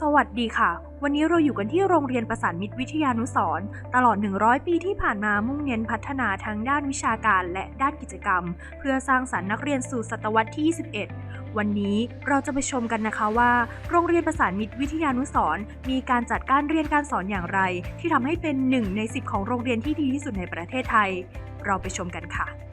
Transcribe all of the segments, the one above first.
สวัสดีค่ะ วันนี้เราอยู่กันที่โรงเรียนประสานมิตรวิทยานุสร์ตลอด 100 ปีที่ผ่านมามุ่งเน้นพัฒนาทั้งด้านวิชาการและด้านกิจกรรม เพื่อสร้างสรรค์นักเรียนสู่ศตวรรษที่ 21 วันนี้เราจะไปชมกันนะคะว่า โรงเรียนประสานมิตรวิทยานุสร์มีการจัดการเรียนการสอนอย่างไร ที่ทำให้เป็นหนึ่งใน 10 ของโรงเรียนที่ดีที่สุดในประเทศไทย เราไปชมกันค่ะ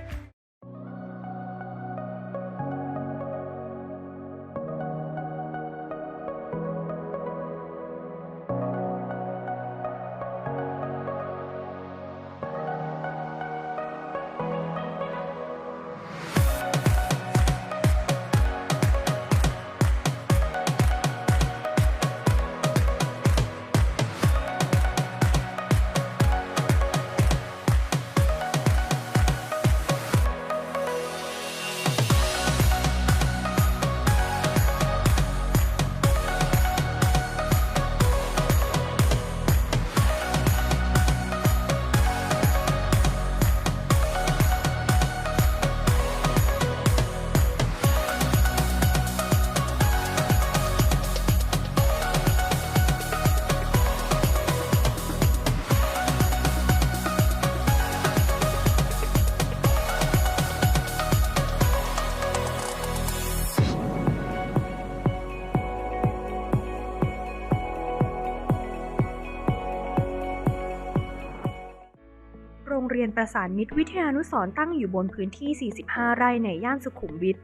รงเรียนประสานมิตรวิทยานุสรตั้งอยู่บนพื้นที่ 45 ไร่ในย่านสุขุมวิท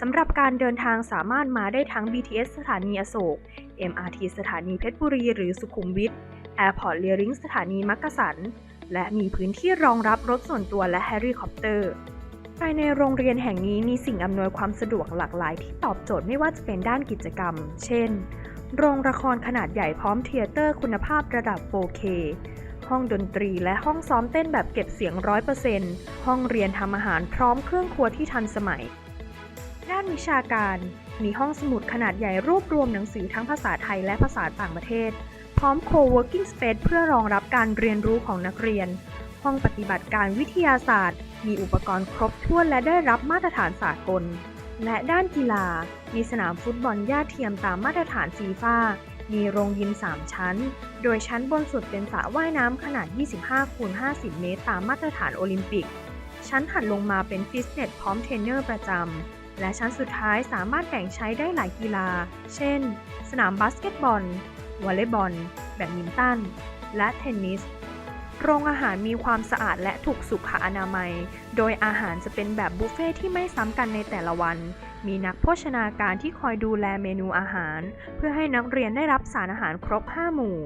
สำหรับการเดินทางสามารถมาได้ทั้ง BTS สถานีอโศก MRT สถานีเพชรบุรีหรือสุขุมวิท Airport l e a r i n g สถานีมักกะสัน และมีพื้นที่รองรับรถส่วนตัวและเฮลิคอปเตอร์ ภายในโรงเรียนแห่งนี้มีสิ่งอำนวยความสะดวกหลากหลายที่ตอบโจทย์ไม่ว่าจะเป็นด้านกิจกรรม เช่น โรงละครขนาดใหญ่พร้อมเทยเตอร์คุณภาพระดับ 4K ห้องดนตรีและห้องซ้อมเต้นแบบเก็บเสียง100%ห้องเรียนทำอาหารพร้อมเครื่องครัวที่ทันสมัย ด้านวิชาการ มีห้องสมุดขนาดใหญ่รวบรวมหนังสือทั้งภาษาไทยและภาษาต่างประเทศ พร้อม co-working space เพื่อรองรับการเรียนรู้ของนักเรียน ห้องปฏิบัติการวิทยาศาสตร์ มีอุปกรณ์ครบถ้วนและได้รับมาตรฐานสากล และด้านกีฬา มีสนามฟุตบอลหญ้าเทียมตามมาตรฐานฟีฟ่ามีโรงยิม 3 ชั้น โดยชั้นบนสุดเป็นสระว่ายน้ำขนาด 25 คูณ 50 เมตร ตามมาตรฐานโอลิมปิก ชั้นถัดลงมาเป็นฟิตเนสพร้อมเทรนเนอร์ประจำ และชั้นสุดท้ายสามารถแบ่งใช้ได้หลายกีฬา เช่น สนามบาสเกตบอล วอลเลย์บอล แบดมินตัน และเทนนิส โรงอาหารมีความสะอาดและถูกสุขอนามัย โดยอาหารจะเป็นแบบบุฟเฟ่ที่ไม่ซ้ำกันในแต่ละวันมีนักโภชนาการที่คอยดูแลเมนูอาหาร เพื่อให้นักเรียนได้รับสารอาหารครบ 5 หมู่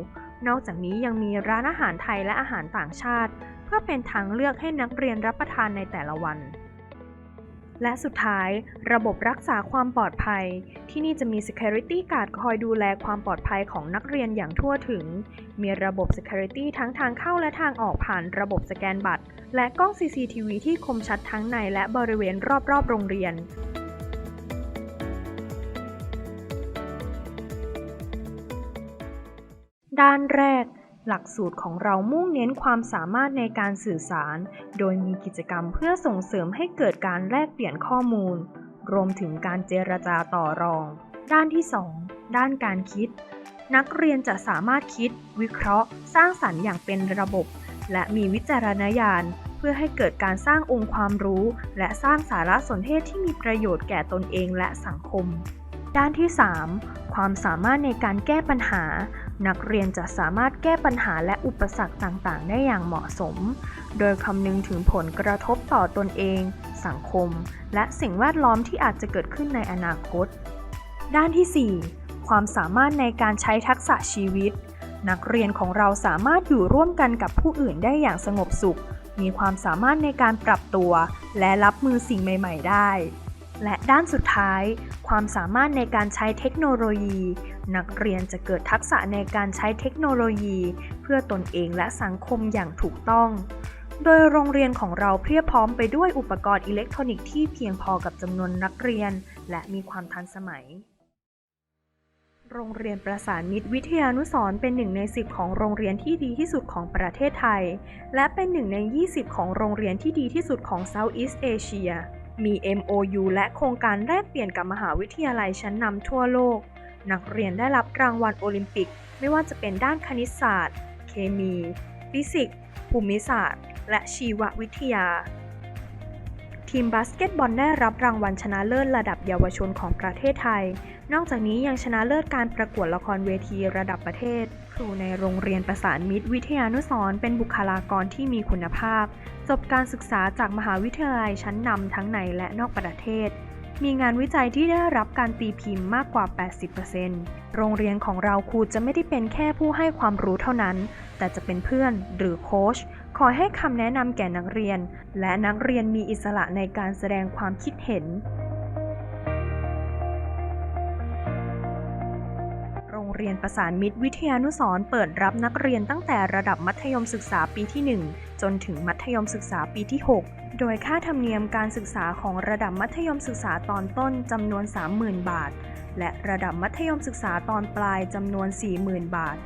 นอกจากนี้ยังมีร้านอาหารไทยและอาหารต่างชาติ เพื่อเป็นทางเลือกให้นักเรียนรับประทานในแต่ละวัน และสุดท้าย ระบบรักษาความปลอดภัย ที่นี่จะมี Security Guard คอยดูแลความปลอดภัยของนักเรียนอย่างทั่วถึง มีระบบ Security ทั้งทางเข้าและทางออกผ่านระบบสแกนบัตร และกล้อง CCTV ที่คมชัดทั้งในและบริเวณรอบๆ โรงเรียน ด้านแรก หลักสูตรของเรามุ่งเน้นความสามารถในการสื่อสาร โดยมีกิจกรรมเพื่อส่งเสริมให้เกิดการแลกเปลี่ยนข้อมูล รวมถึงการเจรจาต่อรอง ด้านที่ 2 ด้านการคิด นักเรียนจะสามารถคิด วิเคราะห์ สร้างสรรค์อย่างเป็นระบบ และมีวิจารณญาณ เพื่อให้เกิดการสร้างองค์ความรู้ และสร้างสารสนเทศที่มีประโยชน์แก่ตนเองและสังคมด้านที่ 3 ความสามารถในการแก้ปัญหา นักเรียนจะสามารถแก้ปัญหาและอุปสรรคต่างๆ ได้อย่างเหมาะสม โดยคำนึงถึงผลกระทบต่อตนเอง สังคม และสิ่งแวดล้อมที่อาจจะเกิดขึ้นในอนาคต ด้านที่ 4 ความสามารถในการใช้ทักษะชีวิต นักเรียนของเราสามารถอยู่ร่วมกันกับผู้อื่นได้อย่างสงบสุข มีความสามารถในการปรับตัว และรับมือสิ่งใหม่ ๆ ได้ และด้านสุดท้าย ความสามารถในการใช้เทคโนโลยี นักเรียนจะเกิดทักษะในการใช้เทคโนโลยี เพื่อตนเองและสังคมอย่างถูกต้อง โดยโรงเรียนของเราเพียบพร้อมไปด้วยอุปกรณ์อิเล็กทรอนิกส์ที่เพียงพอกับจำนวนนักเรียน และมีความทันสมัย โรงเรียนประสานมิตรวิทยานุสรเป็นหนึ่งใน10 ของโรงเรียนที่ดีที่สุดของประเทศไทย และเป็นหนึ่งใน 20 ของโรงเรียนที่ดีที่สุดของ Southeast Asia มี MOU และโครงการแลกเปลี่ยนกับมหาวิทยาลัยชั้นนำทั่วโลก นักเรียนได้รับรางวัลโอลิมปิก ไม่ว่าจะเป็นด้านคณิตศาสตร์ เคมี ฟิสิกส์ ภูมิศาสตร์ และชีววิทยา ทีมบาสเกตบอลได้รับรางวัลชนะเลิศระดับเยาวชนของประเทศไทย นอกจากนี้ยังชนะเลิศการประกวดละครเวทีระดับประเทศ ครูในโรงเรียนประสานมิตรวิทยานุสร์เป็นบุคลากรที่มีคุณภาพ จบการศึกษาจากมหาวิทยาลัยชั้นนำทั้งในและนอกประเทศ มีงานวิจัยที่ได้รับการตีพิมพ์มากกว่า 80%โรงเรียนของเราครูจะไม่ได้เป็นแค่ผู้ให้ความรู้เท่านั้น แต่จะเป็นเพื่อนหรือโค้ช คอให้คำแนะนำแก่นักเรียน และนักเรียนมีอิสระในการแสดงความคิดเห็น โรงเรียนประสานมิตรวิทยานุสร์เปิดรับนักเรียนตั้งแต่ระดับมัธยมศึกษาปีที่ 1 จนถึงมัธยมศึกษาปีที่ 6 โดยค่าธรรมเนียมการศึกษาของระดับมัธยมศึกษาตอนต้นจำนวน 30,000 บาท และระดับมัธยมศึกษาตอนปลายจำนวน 40,000 บาท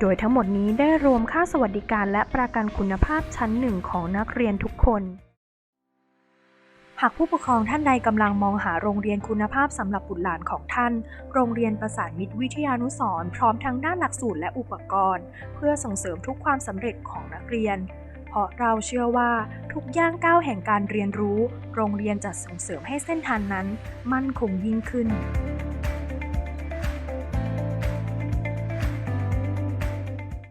โดยทั้งหมดนี้ได้รวมค่าสวัสดิการและประกันคุณภาพชั้นหนึ่งของนักเรียนทุกคน หากผู้ปกครองท่านใดกำลังมองหาโรงเรียนคุณภาพสำหรับบุตรหลานของท่าน โรงเรียนประสานมิตรวิทยานุสร์พร้อมทั้งด้านหลักสูตรและอุปกรณ์ เพื่อส่งเสริมทุกความสำเร็จของนักเรียน เพราะเราเชื่อว่าทุกย่างก้าวแห่งการเรียนรู้ โรงเรียนจะส่งเสริมให้เส้นทางนั้น มั่นคงยิ่งขึ้น